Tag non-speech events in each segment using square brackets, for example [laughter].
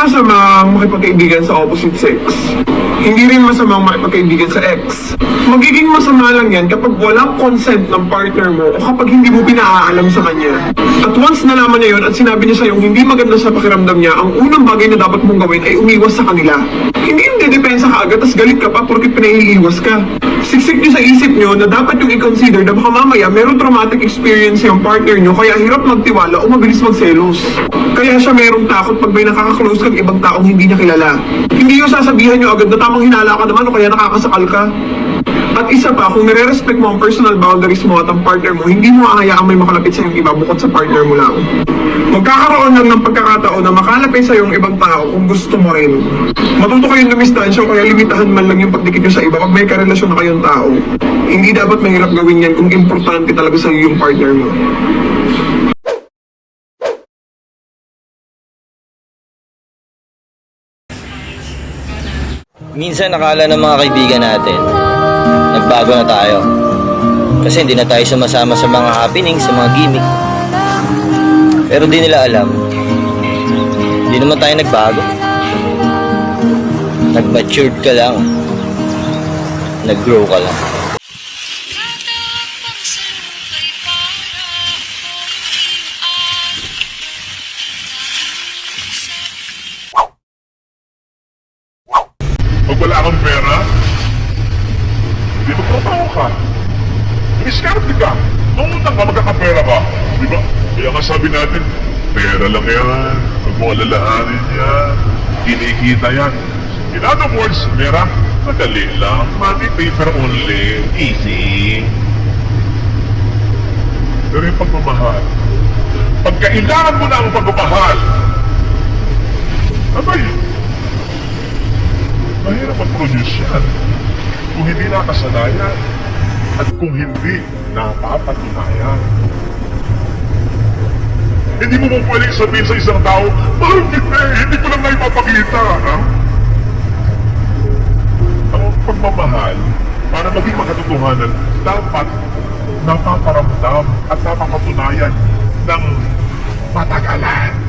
masamang makipagkaibigan sa opposite sex. Hindi rin masamang makipagkaibigan sa ex. Magiging masama lang yan kapag walang consent ng partner mo o kapag hindi mo pinaalam sa kanya. At once nalaman niya yun at sinabi niya sa'yo hindi maganda sa pakiramdam niya, ang unang bagay na dapat mong gawin ay umiwas sa kanila. Hindi yung dedepensa ka agad tas galit ka pa porque pinahiliwas ka. Siksik niyo sa isip niyo na dapat yung i-consider na baka mamaya meron traumatic experience yung partner niyo kaya hirap magtiwala o mabilis magselos. Kaya siya merong takot pag may nakaka-close kang ibang taong hindi niya kilala. Hindi yung sasabihan niyo agad na tamang hinala ka naman o kaya nakakasakal ka. At isa pa, kung nire-respect mo ang personal boundaries mo at ang partner mo, hindi mo aayaang may makalapit sa iba bukod sa partner mo lang. Magkakaroon lang ng pagkakataon na makalapit sa yung ibang tao kung gusto mo rin. Matuto kayong lumistansya o kaya limitahan man lang yung pagdikit nyo sa iba pag may karelasyon na kayong tao. Hindi dapat mahirap gawin yan kung importante talaga sa yung partner mo. Minsan nakala ng mga kaibigan natin, nagbago na tayo. Kasi hindi na tayo sumasama sa mga happenings, sa mga gimmick. Pero di nila alam, hindi naman tayo nagbago. Nag-matured ka lang. Nag-grow ka lang. Pag wala kang pera, di magtrabaho ka. Diskarte ka. Mangutang ka, magkakapera ka. Di ba? Kaya nga sabi natin, pera lang yan. Huwag mo alalahanin yan. Kinikita yan. In other words, pera, madali lang. Money paper only. Easy. Pero yung pagmamahal, pag kailangan mo na ang pagmamahal, abay, mahirap mag-produce yan. Kung hindi nakasanayan at kung hindi napapatunayan. Hindi mo mo pwedeng sabihin sa isang tao, mahal kita eh, hindi ko lang naipapakita. Ha? Ang pagmamahal, para maging makatotohanan, dapat napaparamdam at napapatunayan ng matagalan.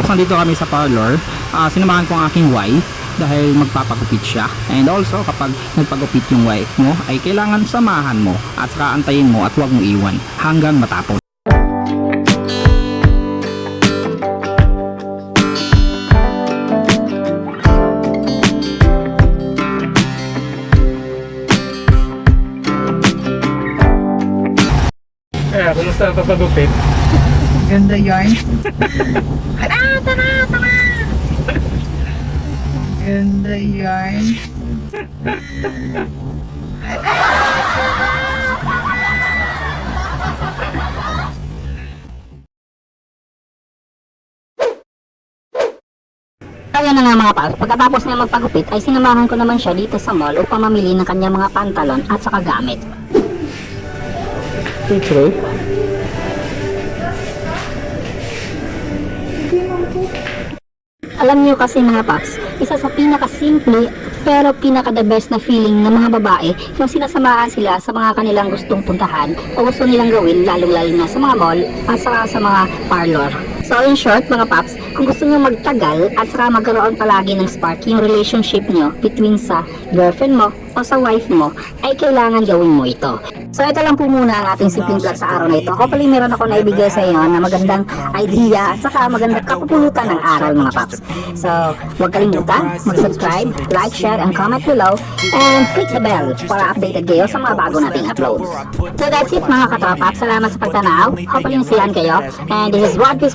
Paps, nandito kami sa parlor. Ah, sinamahan ko ang aking wife dahil magpapagupit siya. And also, kapag nagpagupit yung wife mo, ay kailangan samahan mo at saka antayin mo at huwag mo iwan hanggang matapos. Eh, kumusta ang papagupit? Ganda yarn. [laughs] Tara, tara, tara. Ganda yarn. Kaya na nga mga pals, pagkatapos niya magpagupit ay sinamahan ko naman siya dito sa mall upang mamili ng kanyang mga pantalon at saka gamit. Picture? Alam niyo kasi mga paps, isa sa pinakasimple pero pinaka the best na feeling ng mga babae yung sinasamahan sila sa mga kanilang gustong puntahan o gusto nilang gawin lalong lalo na sa mga mall at saka sa mga parlor. So in short mga paps, kung gusto nyo magtagal at saka magkaroon palagi ng spark yung relationship nyo between sa girlfriend mo o sa wife mo, ay kailangan gawin mo ito. So ito lang po muna ang ating simpleng vlog sa araw na ito. Hopefully meron ako naibigay sa inyo na magandang idea at saka magandang kapupulutan ng aral mga paps. So huwag kalimutan, mag-subscribe, like, share, and comment below and click the bell para updated kayo sa mga bago nating uploads. So that's it mga katropaps. Salamat sa pagtanaw. Hopefully nasiyahan kayo. And this is Rod Chris